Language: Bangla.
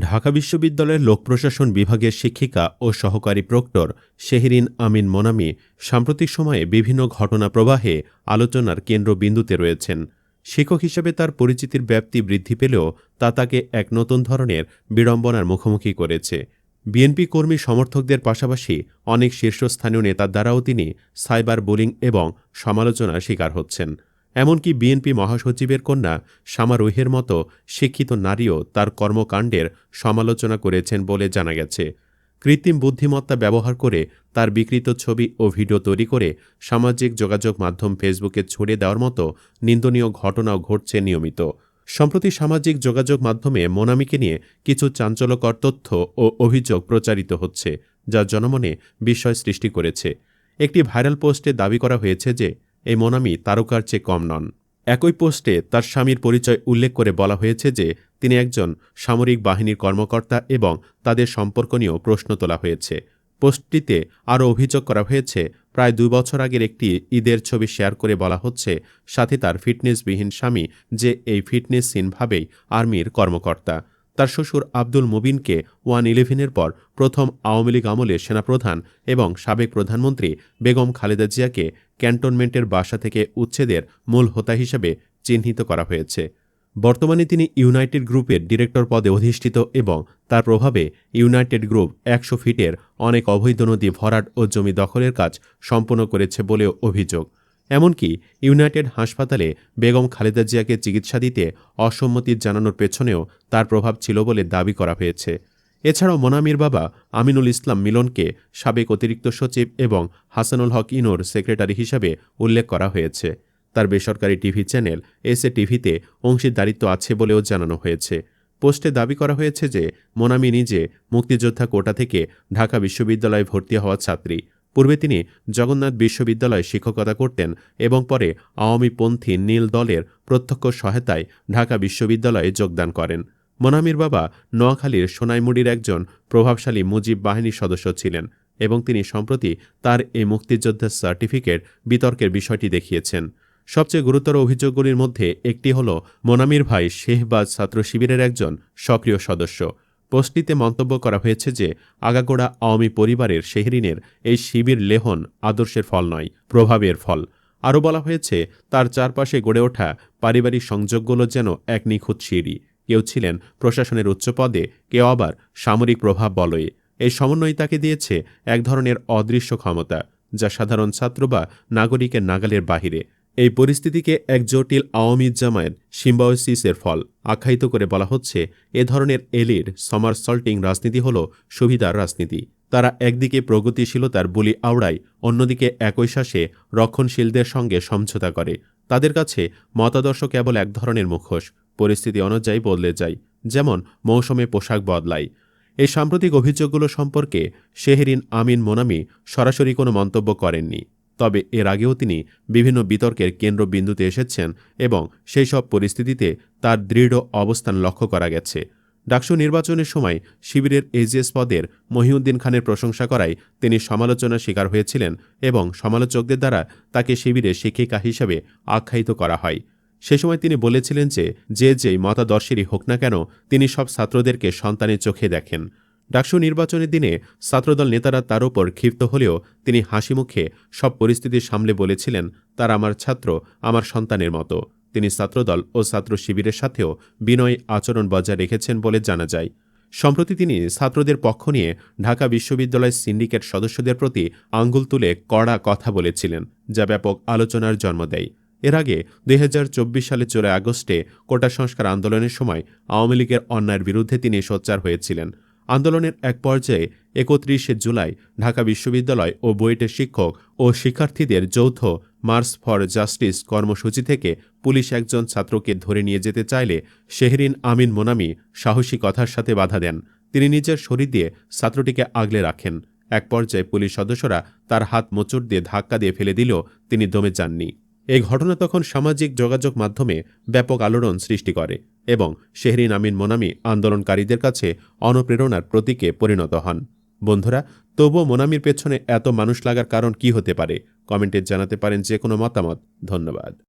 ঢাকা বিশ্ববিদ্যালয়ের লোক প্রশাসন বিভাগের শিক্ষিকা ও সহকারী প্রক্টর শেহরিন আমিন মোনামি সাম্প্রতিক সময়ে বিভিন্ন ঘটনা প্রবাহে আলোচনার কেন্দ্রবিন্দুতে রয়েছেন। শিক্ষক হিসেবে তার পরিচিতির ব্যাপ্তি বৃদ্ধি পেলেও তা তাকে এক নতুন ধরনের বিড়ম্বনার মুখোমুখি করেছে। বিএনপি কর্মী সমর্থকদের পাশাপাশি অনেক শীর্ষস্থানীয় নেতার দ্বারাও তিনি সাইবার বুলিং এবং সমালোচনার শিকার হচ্ছেন। এমনকি বিএনপি মহাসচিবের কন্যা শামা রুহের মতো শিক্ষিত নারীও তার কর্মকাণ্ডের সমালোচনা করেছেন বলে জানা গেছে। কৃত্রিম বুদ্ধিমত্তা ব্যবহার করে তার বিকৃত ছবি ও ভিডিও তৈরি করে সামাজিক যোগাযোগ মাধ্যম ফেসবুকে ছড়িয়ে দেওয়ার মতো নিন্দনীয় ঘটনাও ঘটছে নিয়মিত। সম্প্রতি সামাজিক যোগাযোগ মাধ্যমে মোনামিকে নিয়ে কিছু চাঞ্চল্যকর তথ্য ও অভিযোগ প্রচারিত হচ্ছে, যা জনমনে বিস্ময় সৃষ্টি করেছে। একটি ভাইরাল পোস্টে দাবি করা হয়েছে যে এই মোনামি তারকার চেয়ে কম নন। একই পোস্টে তার স্বামীর পরিচয় উল্লেখ করে বলা হয়েছে যে, তিনি একজন সামরিক বাহিনীর কর্মকর্তা এবং তাদের সম্পর্ক নিয়েও প্রশ্ন তোলা হয়েছে। পোস্টটিতে আরও অভিযোগ করা হয়েছে, প্রায় দুই বছর আগের একটি ঈদের ছবি শেয়ার করে বলা হচ্ছে, সাথে তার ফিটনেসবিহীন স্বামী যে এই ফিটনেস সিনভাবেই আর্মির কর্মকর্তা। তার শ্বশুর আব্দুল মুবিনকে ওয়ান ইলেভেনের পর প্রথম আওয়ামী লীগ আমলে সেনাপ্রধান এবং সাবেক প্রধানমন্ত্রী বেগম খালেদা জিয়াকে ক্যান্টনমেন্টের বাসা থেকে উচ্ছেদের মূল হোতা হিসেবে চিহ্নিত করা হয়েছে। বর্তমানে তিনি ইউনাইটেড গ্রুপের ডিরেক্টর পদে অধিষ্ঠিত এবং তার প্রভাবে ইউনাইটেড গ্রুপ একশো ফিটের অনেক অবৈধ নদী ভরাট ও জমি দখলের কাজ সম্পন্ন করেছে বলেও অভিযোগ। এমনকি ইউনাইটেড হাসপাতালে বেগম খালেদা জিয়াকে চিকিৎসা দিতে অসম্মতি জানানোর পেছনেও তার প্রভাব ছিল বলে দাবি করা হয়েছে। এছাড়াও মোনামির বাবা আমিনুল ইসলাম মিলনকে সাবেক অতিরিক্ত সচিব এবং হাসানুল হক ইনোর সেক্রেটারি হিসাবে উল্লেখ করা হয়েছে। তার বেসরকারি টিভি চ্যানেল এসএ টিভিতে অংশীদারিত্ব আছে বলেও জানানো হয়েছে। পোস্টে দাবি করা হয়েছে যে, মোনামি নিজে মুক্তিযোদ্ধা কোটা থেকে ঢাকা বিশ্ববিদ্যালয়ে ভর্তি হওয়া ছাত্রী। পূর্বে তিনি জগন্নাথ বিশ্ববিদ্যালয়ে শিক্ষকতা করতেন এবং পরে আওয়ামীপন্থী নীল দলের প্রত্যক্ষ সহায়তায় ঢাকা বিশ্ববিদ্যালয়ে যোগদান করেন। মোনামির বাবা নোয়াখালীর সোনাইমুড়ির একজন প্রভাবশালী মুজিব বাহিনীর সদস্য ছিলেন এবং তিনি সম্প্রতি তার এই মুক্তিযোদ্ধার সার্টিফিকেট বিতর্কের বিষয়টি দেখিয়েছেন। সবচেয়ে গুরুতর অভিযোগগুলির মধ্যে একটি হল, মোনামির ভাই শেহবাজ ছাত্র শিবিরের একজন সক্রিয় সদস্য। পোস্টটিতে মন্তব্য করা হয়েছে যে, আগাগোড়া আওয়ামী পরিবারের শেহরিনের এই শিবির লেহন আদর্শের ফল নয়, প্রভাবের ফল। আরও বলা হয়েছে, তার চারপাশে গড়ে ওঠা পারিবারিক সংযোগগুলো যেন এক নিখুঁত সিঁড়ি। কেউ ছিলেন প্রশাসনের উচ্চ পদে, কেউ আবার সামরিক প্রভাব বলয়ে। এই সমন্বয় তাকে দিয়েছে এক ধরনের অদৃশ্য ক্ষমতা, যা সাধারণ ছাত্র বা নাগরিকের নাগালের বাহিরে। এই পরিস্থিতিকে এক জটিল আওয়ামী জামায়ের সিম্বাওসিসের ফল আখ্যায়িত করে বলা হচ্ছে, এ ধরনের এলির সমার সল্টিং রাজনীতি হল সুবিধার রাজনীতি। তারা একদিকে প্রগতিশীলতার বুলি আওড়ায়, অন্যদিকে একই শ্বাসে রক্ষণশীলদের সঙ্গে সমঝোতা করে। তাদের কাছে মতাদর্শ কেবল এক ধরনের মুখোশ, পরিস্থিতি অনুযায়ী বদলে যায়, যেমন মৌসুমে পোশাক বদলায়। এই সাম্প্রতিক অভিযোগগুলো সম্পর্কে শেহরিন আমিন মোনামি সরাসরি কোনো মন্তব্য করেননি। তবে এর আগেও তিনি বিভিন্ন বিতর্কের কেন্দ্রবিন্দুতে এসেছেন এবং সেই সব পরিস্থিতিতে তার দৃঢ় অবস্থান লক্ষ্য করা গেছে। ডাকসু নির্বাচনের সময় শিবিরের এজিএস পদের মহিউদ্দিন খানের প্রশংসা করায় তিনি সমালোচনার শিকার হয়েছিলেন এবং সমালোচকদের দ্বারা তাকে শিবিরের শিক্ষিকা হিসেবে আখ্যায়িত করা হয়। সে সময় তিনি বলেছিলেন যে যে যেই মতাদর্শেরই হোক না কেন, তিনি সব ছাত্রদেরকে সন্তানের চোখে দেখেন। ডাকসু নির্বাচনের দিনে ছাত্রদল নেতারা তার ওপর ক্ষিপ্ত হলেও তিনি হাসি মুখে সব পরিস্থিতি সামলে বলেছিলেন, তার আমার ছাত্র, আমার সন্তানের মতো। তিনি ছাত্রদল ও ছাত্র শিবিরের সাথেও বিনয় আচরণ বজায় রেখেছেন বলে জানা যায়। সম্প্রতি তিনি ছাত্রদের পক্ষ নিয়ে ঢাকা বিশ্ববিদ্যালয় সিন্ডিকেট সদস্যদের প্রতি আঙ্গুল তুলে কড়া কথা বলেছিলেন, যা ব্যাপক আলোচনার জন্ম দেয়। এর আগে দুই সালে চলে আগস্টে কোটা সংস্কার আন্দোলনের সময় আওয়ামী লীগের অন্যায়ের বিরুদ্ধে তিনি সোচ্চার হয়েছিলেন। আন্দোলনের এক পর্যায়ে একত্রিশে জুলাই ঢাকা বিশ্ববিদ্যালয় ও বুয়েটের শিক্ষক ও শিক্ষার্থীদের যৌথ মার্চ ফর জাস্টিস কর্মসূচি থেকে পুলিশ একজন ছাত্রকে ধরে নিয়ে যেতে চাইলে শেহরিন আমিন মোনামি সাহসী কথার সাথে বাধা দেন। তিনি নিজের শরীর দিয়ে ছাত্রটিকে আগলে রাখেন। এক পর্যায়ে পুলিশ সদস্যরা তার হাত মোচড় দিয়ে ধাক্কা দিয়ে ফেলে দিলেও তিনি দমে যাননি। এই ঘটনা তখন সামাজিক যোগাযোগ মাধ্যমে ব্যাপক আলোড়ন সৃষ্টি করে এবং শেহরিন আমিন মোনামি আন্দোলনকারীদের কাছে অনুপ্রেরণার প্রতীকে পরিণত হন। বন্ধুরা, তবুও মোনামির পেছনে এত মানুষ লাগার কারণ কি হতে পারে? কমেন্টে জানাতে পারেন যে কোনো মতামত। ধন্যবাদ।